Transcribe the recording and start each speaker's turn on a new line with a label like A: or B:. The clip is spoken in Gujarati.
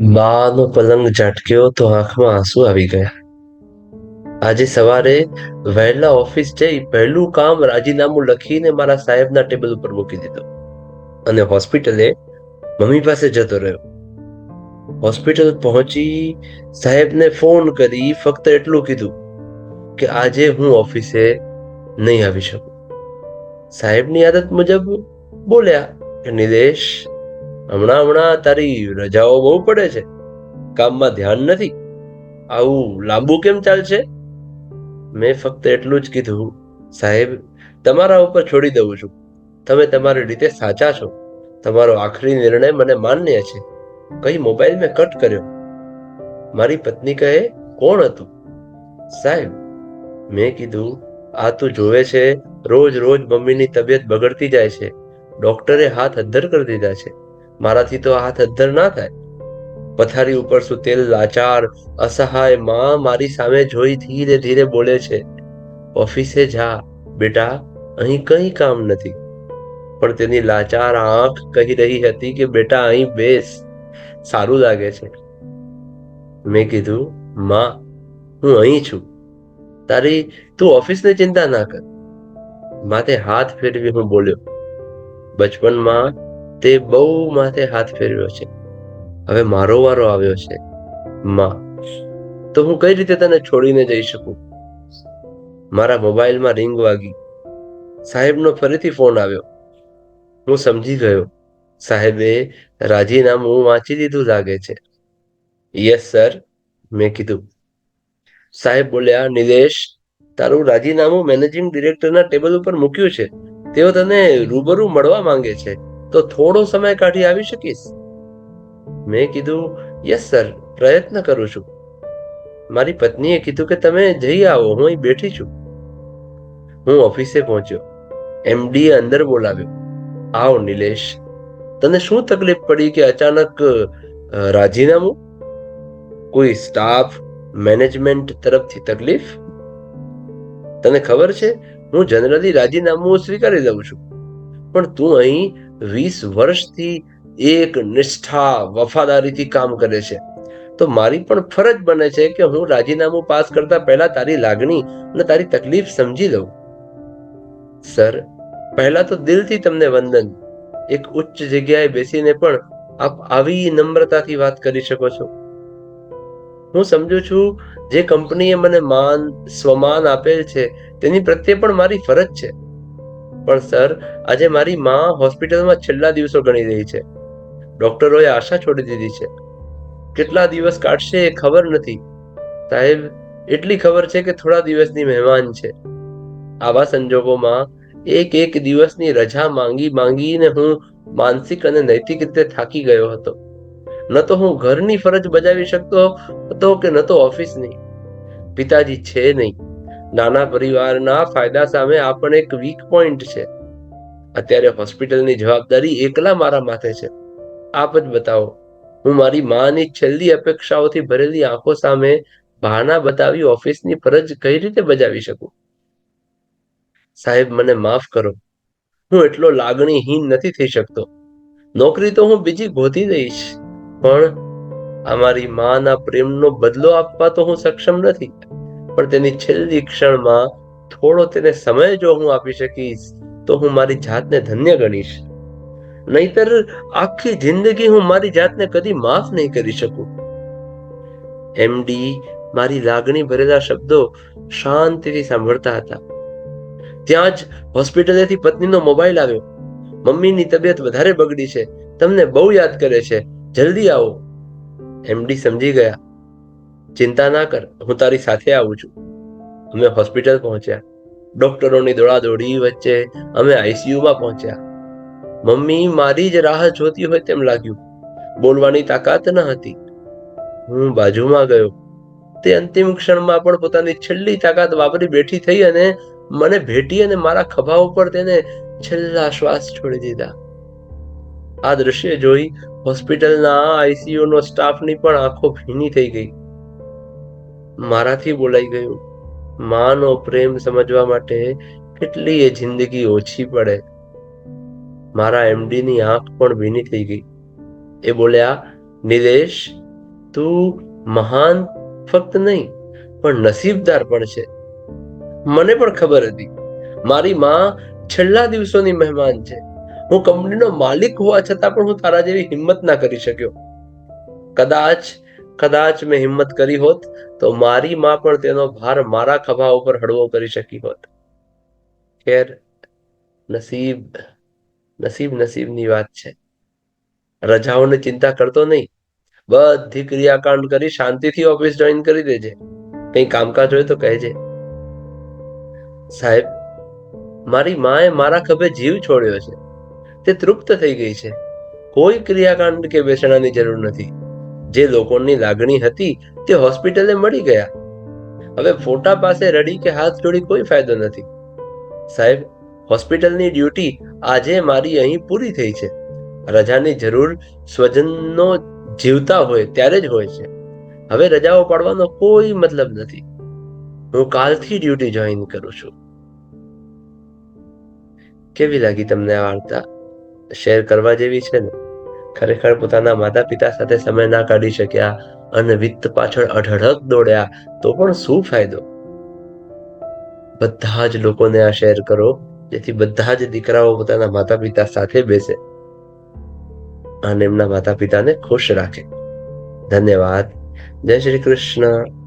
A: બાનો પલંગ ઝટક્યો તો આંખમાં આંસુ આવી ગયા. આજે સવારે વહેલા ઓફિસ જઈ પહેલું કામ રાજીનામું લખીને મારા સાહેબના ટેબલ ઉપર મૂકી દીધું. અને હોસ્પિટલે મમ્મી પાસે જતો રહ્યો. હોસ્પિટલ પહોંચી સાહેબને ફોન કરી ફક્ત એટલું કીધું કે આજે હું ઓફિસે નહીં આવી શકું. સાહેબની આદત મુજબ બોલ્યા કે નિદેશ હમણાં હમણાં તારી રજાઓ બહુ પડે છે. કામમાં ધ્યાન નથી. આવું લાંબુ કેમ ચાલશે? મેં ફક્ત એટલું જ કીધું. સાહેબ, તમારા ઉપર છોડી દઉં છું. તમે તમારી રીતે સાચા છો. તમારો આખરી નિર્ણય મને માન્ય છે. કઈ મોબાઈલ મેં કટ કર્યો? મારી પત્ની કહે, કોણ હતું? સાહેબ, મેં કીધું, આ તું જોવે છે, રોજ રોજ મમ્મીની તબિયત બગડતી જાય છે. ડોક્ટરે હાથ અદ્ધર કરી દીધા છે. મારાથી તો હાથ અદ્ધર ના થાય. પથારી ઉપર સુતેલ લાચાર, અસહાયમાં મારી સામે જોઈ ધીરે ધીરે બોલે છે, ઓફિસે જા, બેટા, અહીં કંઈ કામ નથી. પણ તેની લાચાર આંખ કહી રહી હતી કે, બેટા, અહીં બેસ. સારું લાગે છે. મેં કીધું, માં, હું અહીં છું. તારી તું ઓફિસની ચિંતા ના કર. માથે હાથ ફેરવી હું બોલ્યો, બચપનમાં તે બહુ માથે હાથ ફેરવ્યો છે. હવે મારો વારો આવ્યો છે, માં. તો હું કઈ રીતે તને છોડીને જઈ શકું? મારા મોબાઈલમાં રિંગ વાગી. સાહેબનો ફરીથી ફોન આવ્યો. હું સમજી ગયો. સાહેબે રાજીનામું વાંચી દીધું લાગે છે. યસ, સર, મેં કીધું. સાહેબ બોલ્યા, નિલેશ, તારું રાજીનામું મેનેજિંગ ડિરેક્ટરના ટેબલ ઉપર મૂક્યું છે. તેઓ તને રૂબરૂ મળવા માંગે છે. તો થોડો સમય કાઢી આવી શકીશ? મેં કીધું, યસ, સર, પ્રયત્ન કરું છું. મારી પત્નીએ કીધું કે, તમે જઈ આવો, હું અહીં બેઠી છું. હું ઓફિસે પહોંચ્યો. એમડી અંદર બોલાવ્યો. આવ, નિલેશ. તને શું તકલીફ પડી કે અચાનક રાજીનામું? કોઈ સ્ટાફ, મેનેજમેન્ટ તરફથી તકલીફ? તને ખબર છે, હું જનરલી રાજીનામું સ્વીકારી લઉં છું. પણ તું અહીં વીસ વર્ષથી એક નિષ્ઠા, વફાદારીથી કામ કરે છે. તો મારી પણ ફરજ બને છે કે હું રાજીનામું પાસ કરતા પહેલા તારી લાગણી અને તારી તકલીફ સમજી લઉં. સર, પહેલા તો દિલથી તમને વંદન. એક ઉચ્ચ જગ્યાએ બેસીને પણ આપ આવી નમ્રતાથી વાત કરી શકો છો. હું સમજુ છું, જે કંપનીએ મને માન, સ્વમાન આપેલ છે, તેની પ્રત્યે પણ મારી ફરજ છે. પણ સર, આજે મારી માં હોસ્પિટલમાં છેલ્લા દિવસો ગણી રહી છે. ડોક્ટરોએ આશા છોડી દીધી છે. કેટલા દિવસ કાઢશે એ ખબર નથી. સાહેબ, એટલી ખબર છે કે થોડા દિવસની મહેમાન છે. આવા સંજોગોમાં એક એક દિવસની રજા માંગી માંગીને હું માનસિક અને નૈતિક રીતે થાકી ગયો હતો. ન તો હું ઘરની ફરજ બજાવી શકતો હતો કે ન તો ઓફિસની. પિતાજી છે નહીં. નાના પરિવારના ફાયદા સામે આ પણ એક વીક પોઈન્ટ છે. અત્યારે હોસ્પિટલની જવાબદારી એકલા મારા માથે છે. આપ જ બતાવો, હું મારી માની છેલ્લી અપેક્ષાઓથી ભરેલી આંખો સામે બહાના બતાવી ઓફિસની ફરજ કઈ રીતે બજાવી શકું? સાહેબ, મને માફ કરો. હું એટલો લાગણીહીન નથી થઈ શકતો. નોકરી તો હું બીજી ગોતી દઈશ, પણ અમારી માના પ્રેમનો બદલો આપવા તો હું સક્ષમ નથી. પણ તેની છેલ્લી ક્ષણમાં થોડો તેને સમય જો હું આપી શકીશ, તો હું મારી જાતને ધન્ય ગણીશ. નહીતર આખી જિંદગી હું મારી જાતને કદી માફ નહીં કરી શકું. એમડી મારી લાગણી ભરેલા શબ્દો શાંતિથી સાંભળતા હતા. ત્યાં જ હોસ્પિટલેથી પત્નીનો મોબાઈલ આવ્યો. મમ્મીની તબિયત વધારે બગડી છે. તમને બહુ યાદ કરે છે. જલ્દી આવો. એમડી સમજી ગયા. ચિંતા ના કર, હું તારી સાથે આવું છું. અમે હોસ્પિટલ પહોંચ્યા. ડોક્ટરોની દોડાદોડી વચ્ચે અમે આઈસીયુમાં પહોંચ્યા. મમ્મી મારી જ રાહ જોતી હોય તેમ લાગ્યું. બોલવાની તાકાત ન હતી. હું બાજુમાં ગયો. તે અંતિમ ક્ષણમાં પણ પોતાની છેલ્લી તાકાત વાપરી બેઠી થઈ અને મને ભેટી અને મારા ખભા ઉપર તેને છેલ્લા શ્વાસ છોડી દીધા. આ દ્રશ્ય જોઈ હોસ્પિટલના આઈસીયુ નો સ્ટાફની પણ આંખો ભીની થઈ ગઈ. મારાથી બોલાઈ ગયું. માનો પ્રેમ સમજવા માટે કેટલી એ જિંદગી ઓછી પડે. મારા એમડી ની આંખ પણ ભીની થઈ ગઈ. એ બોલ્યા, નિલેશ, તું મહાન ફક્ત નહીં, પણ નસીબદાર પણ છે. મને પણ ખબર હતી. મારી માં છેલ્લા દિવસોની મહેમાન છે. હું કંપનીનો માલિક હોવા છતાં પણ હું તારા જેવી હિંમત ના કરી શક્યો. કદાચ કદાચ મેં હિંમત કરી હોત તો મારી માં પણ તેનો ભાર મારા ખભા ઉપર હળવો કરી શકી હોત. ખેર નસીબ નસીબ નસીબની વાત છે. રજાઓની ચિંતા કરતો નહીં. બધી ક્રિયાકાંડ કરી શાંતિથી ઓફિસ જોઈન કરી દેજે. કંઈ કામકાજ હોય તો કહેજે. સાહેબ, મારી માએ મારા ખભે જીવ છોડ્યો છે. તે તૃપ્ત થઈ ગઈ છે. કોઈ ક્રિયાકાંડ કે બેસણાની જરૂર નથી. જે લોકોની લાગણી હતી તે હોસ્પિટલે મળી ગયા. હવે ફોટા પાસે રડી કે હાથ જોડી કોઈ ફાયદો નથી. સાહેબ, હોસ્પિટલની ડ્યુટી આજે મારી અહીં પૂરી થઈ છે. રજાની જરૂર સ્વજનનો જીવતા હોય ત્યારે જ હોય છે. હવે રજાઓ પાડવાનો કોઈ મતલબ નથી. હું કાલથી ડ્યુટી જોઈન કરું છું. કેવી લાગી તમને આ વાર્તા? શેર કરવા જેવી છે ને? ખરેખર પોતાના માતા પિતા સાથે સમય ના કાઢી શક્યા અને વિત્ત પાછળ અઢળક દોડ્યા, તો પણ શું ફાયદો? બધા જ લોકોને આ શેર કરો, જેથી બધા જ દીકરાઓ પોતાના માતા પિતા સાથે બેસે અને એમના માતા પિતાને ખુશ રાખે. ધન્યવાદ. જય શ્રી કૃષ્ણ.